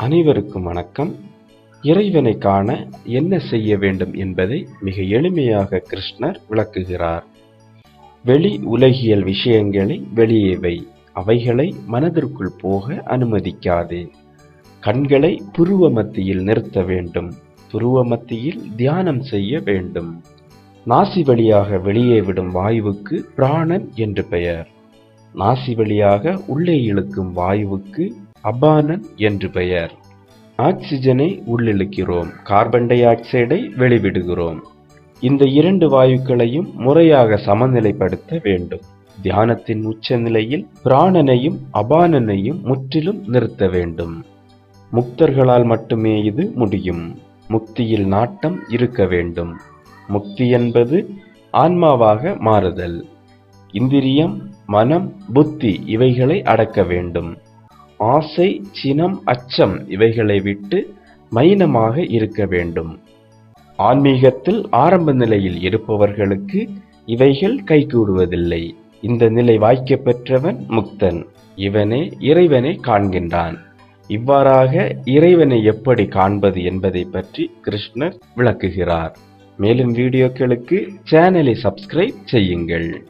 அனைவருக்கும் வணக்கம். இறைவனை காண என்ன செய்ய வேண்டும் என்பதை மிக எளிமையாக கிருஷ்ணர் விளக்குகிறார். வெளி உலகியல் விஷயங்களை வெளியே வை. அவைகளை மனதிற்குள் போக அனுமதிக்காதே. கண்களை புருவ மத்தியில் நிறுத்த வேண்டும். புருவ மத்தியில் தியானம் செய்ய வேண்டும். நாசி வழியாக வெளியே விடும் வாயுவுக்கு பிராணன் என்று பெயர். நாசி வழியாக உள்ளே இழுக்கும் வாயுவுக்கு அபானன் என்று பெயர். ஆக்சிஜனை உள்ளிழுக்கிறோம் கார்பன் டை ஆக்சைடை வெளிவிடுகிறோம். இந்த இரண்டு வாயுக்களையும் முறையாக சமநிலைப்படுத்த வேண்டும். தியானத்தின் உச்ச நிலையில் பிராணனையும் அபானனையும் முற்றிலும் நிறுத்த வேண்டும். முக்தர்களால் மட்டுமே இது முடியும். முக்தியில் நாட்டம் இருக்க வேண்டும். முக்தி என்பது ஆன்மாவாக மாறுதல். இந்திரியம் மனம் புத்தி இவைகளை அடக்க வேண்டும். ஆசை சினம் அச்சம் இவைகளை விட்டு மைனமாக இருக்க வேண்டும். ஆன்மீகத்தில் ஆரம்ப நிலையில் இருப்பவர்களுக்கு இவைகள் கைகூடுவதில்லை. இந்த நிலை வாய்க்க பெற்றவன் முக்தன். இவனே இறைவனை காண்கின்றான். இவ்வாறாக இறைவனை எப்படி காண்பது என்பதை பற்றி கிருஷ்ணர் விளக்குகிறார். மேலும் வீடியோக்களுக்கு சேனலை சப்ஸ்கிரைப் செய்யுங்கள்.